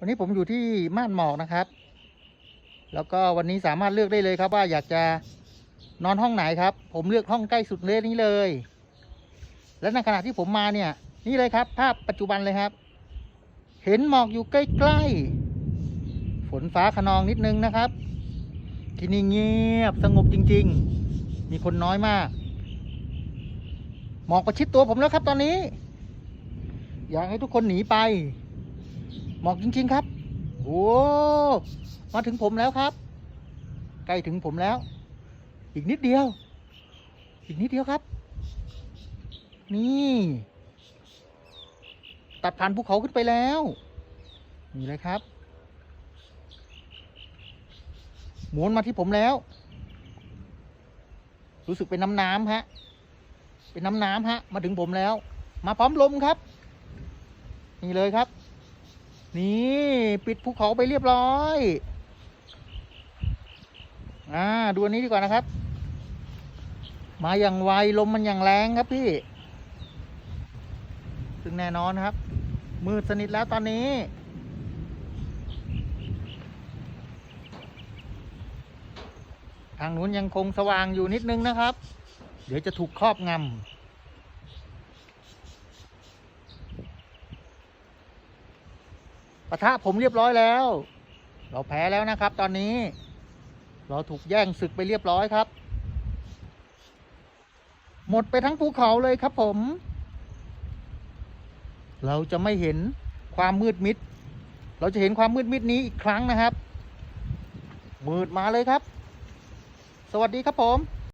วันนี้ผมอยู่ที่ม่านหมอกนะครับ แล้วก็วันนี้สามารถเลือกได้เลยครับว่าอยากจะนอนห้องไหนครับ ผมเลือกห้องใกล้สุดเลยนี้เลย และในขณะที่ผมมาเนี่ย นี่เลยครับ ภาพปัจจุบันเลยครับ เห็นหมอกอยู่ใกล้ๆ ฝนฟ้าขนองนิดนึงนะครับ ที่นี่เงียบสงบจริง ๆ มีคนน้อยมาก หมอกประชิดตัวผมแล้วครับตอนนี้ อยากให้ทุกคนหนีไป หมอกจริง ๆ ครับ โอ้มาถึงผมแล้วครับ ใกล้ถึงผมแล้ว อีกนิดเดียว อีกนิดเดียวครับ นี่ ตัดผ่านภูเขาขึ้นไปแล้ว นี่เลยครับ หมุนมาที่ผมแล้ว รู้สึกเป็นน้ำน้ำฮะ เป็นน้ำน้ำฮะ มาถึงผมแล้ว มาพร้อมลมครับ นี่เลยครับ นี่ปิดภูเขาไปเรียบร้อยอ่าดูอันนี้ดีกว่านะครับ มาอย่างไวลมมันอย่างแรงครับพี่ ซึ่งแน่นอนครับ มืดสนิทแล้วตอนนี้ ทางนู้นยังคงสว่างอยู่นิดนึงนะครับ เดี๋ยวจะถูกครอบงำ ปะทะผมเรียบร้อยแล้ว เราแพ้แล้วนะครับ ตอนนี้ เราถูกแย่งศึกไปเรียบร้อยครับ หมดไปทั้งภูเขาเลยครับผม เราจะไม่เห็นความมืดมิด เราจะเห็นความมืดมิดนี้อีกครั้งนะครับ มืดมาเลยครับ สวัสดีครับผม